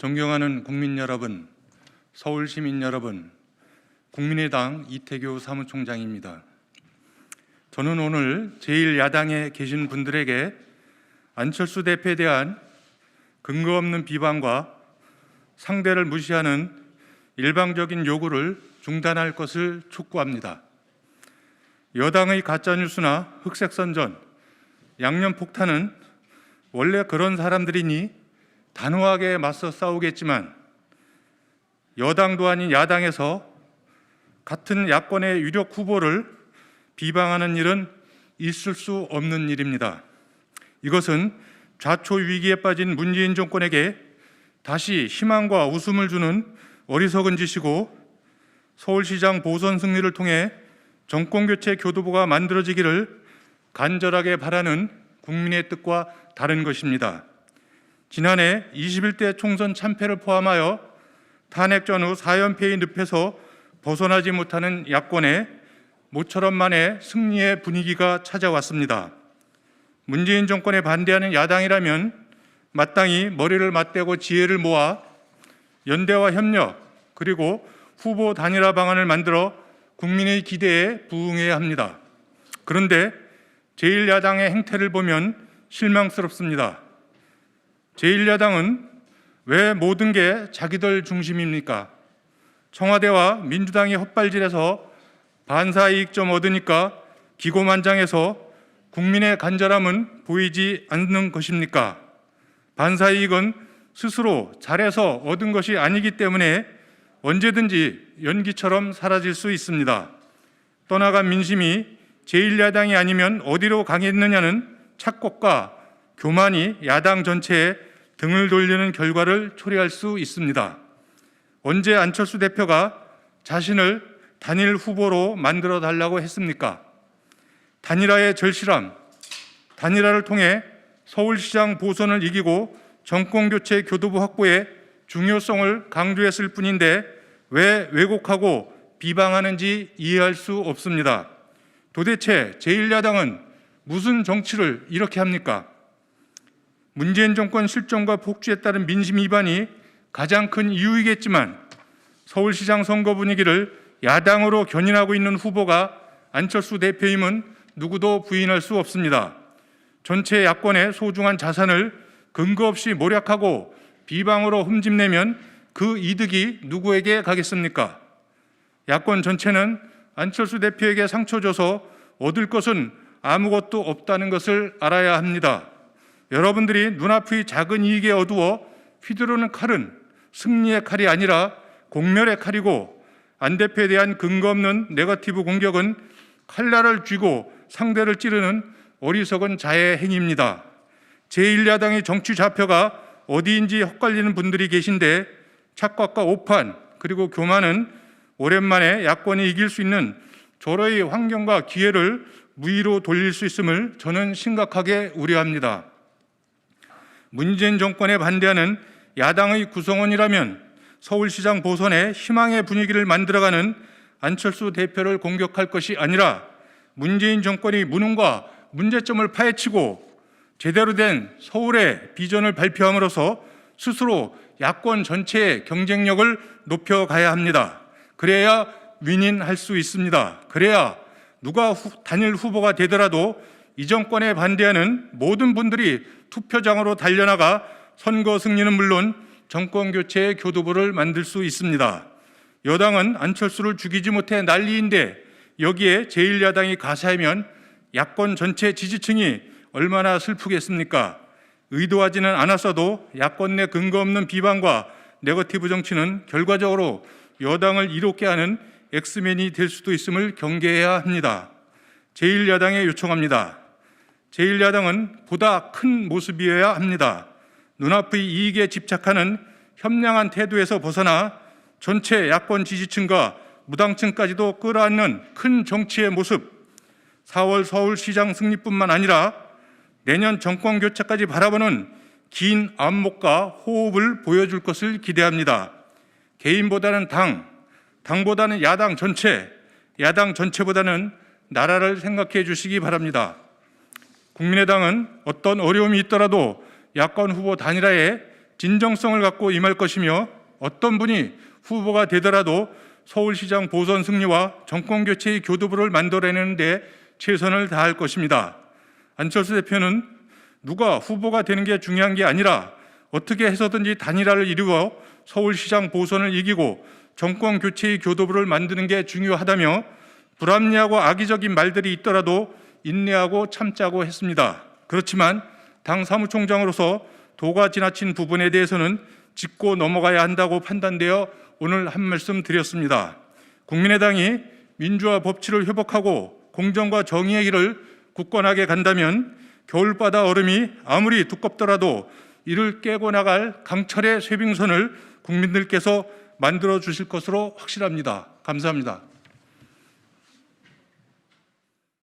존경하는 국민 여러분, 서울 시민 여러분, 국민의당 이태규 사무총장입니다. 저는 오늘 제1야당에 계신 분들에게 안철수 대표에 대한 근거 없는 비방과 상대를 무시하는 일방적인 요구를 중단할 것을 촉구합니다. 여당의 가짜뉴스나 흑색선전, 양념폭탄은 원래 그런 사람들이니 단호하게 맞서 싸우겠지만 여당도 아닌 야당에서 같은 야권의 유력 후보를 비방하는 일은 있을 수 없는 일입니다. 이것은 좌초 위기에 빠진 문재인 정권에게 다시 희망과 웃음을 주는 어리석은 짓이고 서울시장 보선 승리를 통해 정권 교체 교도부가 만들어지기를 간절하게 바라는 국민의 뜻과 다른 것입니다. 지난해 21대 총선 참패를 포함하여 탄핵 전후 4연패의 늪에서 벗어나지 못하는 야권에 모처럼 만에 승리의 분위기가 찾아왔습니다. 문재인 정권에 반대하는 야당이라면 마땅히 머리를 맞대고 지혜를 모아 연대와 협력 그리고 후보 단일화 방안을 만들어 국민의 기대에 부응해야 합니다. 그런데 제1야당의 행태를 보면 실망스럽습니다. 제1야당은 왜 모든 게 자기들 중심입니까? 청와대와 민주당이 헛발질해서 반사 이익 좀 얻으니까 기고만장해서 국민의 간절함은 보이지 않는 것입니까? 반사 이익은 스스로 잘해서 얻은 것이 아니기 때문에 언제든지 연기처럼 사라질 수 있습니다. 떠나간 민심이 제1야당이 아니면 어디로 가겠느냐는 착곡과 교만이 야당 전체에 등을 돌리는 결과를 초래할 수 있습니다. 언제 안철수 대표가 자신을 단일 후보로 만들어 달라고 했습니까? 단일화의 절실함, 단일화를 통해 서울시장 보선을 이기고 정권교체 교도부 확보의 중요성을 강조했을 뿐인데 왜 왜곡하고 비방하는지 이해할 수 없습니다. 도대체 제1야당은 무슨 정치를 이렇게 합니까? 문재인 정권 실정과 폭주에 따른 민심 위반이 가장 큰 이유이겠지만 서울시장 선거 분위기를 야당으로 견인하고 있는 후보가 안철수 대표임은 누구도 부인할 수 없습니다. 전체 야권의 소중한 자산을 근거 없이 모략하고 비방으로 흠집내면 그 이득이 누구에게 가겠습니까? 야권 전체는 안철수 대표에게 상처 줘서 얻을 것은 아무것도 없다는 것을 알아야 합니다. 여러분들이 눈앞의 작은 이익에 어두워 휘두르는 칼은 승리의 칼이 아니라 공멸의 칼이고 안 대표에 대한 근거 없는 네거티브 공격은 칼날을 쥐고 상대를 찌르는 어리석은 자의 행위입니다. 제1야당의 정치 좌표가 어디인지 헛갈리는 분들이 계신데 착각과 오판 그리고 교만은 오랜만에 야권이 이길 수 있는 저러의 환경과 기회를 무의로 돌릴 수 있음을 저는 심각하게 우려합니다. 문재인 정권에 반대하는 야당의 구성원이라면 서울시장 보선에 희망의 분위기를 만들어가는 안철수 대표를 공격할 것이 아니라 문재인 정권이 무능과 문제점을 파헤치고 제대로 된 서울의 비전을 발표함으로써 스스로 야권 전체의 경쟁력을 높여가야 합니다. 그래야 윈인할 수 있습니다. 그래야 누가 후, 단일 후보가 되더라도 이 정권에 반대하는 모든 분들이 투표장으로 달려나가 선거 승리는 물론 정권 교체의 교도부를 만들 수 있습니다. 여당은 안철수를 죽이지 못해 난리인데 여기에 제1야당이 가세하면 야권 전체 지지층이 얼마나 슬프겠습니까? 의도하지는 않았어도 야권 내 근거 없는 비방과 네거티브 정치는 결과적으로 여당을 이롭게 하는 엑스맨이 될 수도 있음을 경계해야 합니다. 제1야당에 요청합니다. 제1야당은 보다 큰 모습이어야 합니다. 눈앞의 이익에 집착하는 현명한 태도에서 벗어나 전체 야권 지지층과 무당층까지도 끌어안는 큰 정치의 모습, 4월 서울시장 승리뿐만 아니라 내년 정권 교체까지 바라보는 긴 안목과 호흡을 보여줄 것을 기대합니다. 개인보다는 당, 당보다는 야당 전체, 야당 전체보다는 나라를 생각해 주시기 바랍니다. 국민의당은 어떤 어려움이 있더라도 야권 후보 단일화에 진정성을 갖고 임할 것이며 어떤 분이 후보가 되더라도 서울시장 보선 승리와 정권 교체의 교두보를 만들어내는데 최선을 다할 것입니다. 안철수 대표는 누가 후보가 되는 게 중요한 게 아니라 어떻게 해서든지 단일화를 이루어 서울시장 보선을 이기고 정권 교체의 교도부를 만드는 게 중요하다며 불합리하고 악의적인 말들이 있더라도 인내하고 참자고 했습니다. 그렇지만 당 사무총장으로서 도가 지나친 부분에 대해서는 짚고 넘어가야 한다고 판단되어 오늘 한 말씀 드렸습니다. 국민의당이 민주화 법치를 회복하고 공정과 정의의 길을 굳건하게 간다면 겨울바다 얼음이 아무리 두껍더라도 이를 깨고 나갈 강철의 쇠빙선을 국민들께서 만들어 주실 것으로 확실합니다. 감사합니다.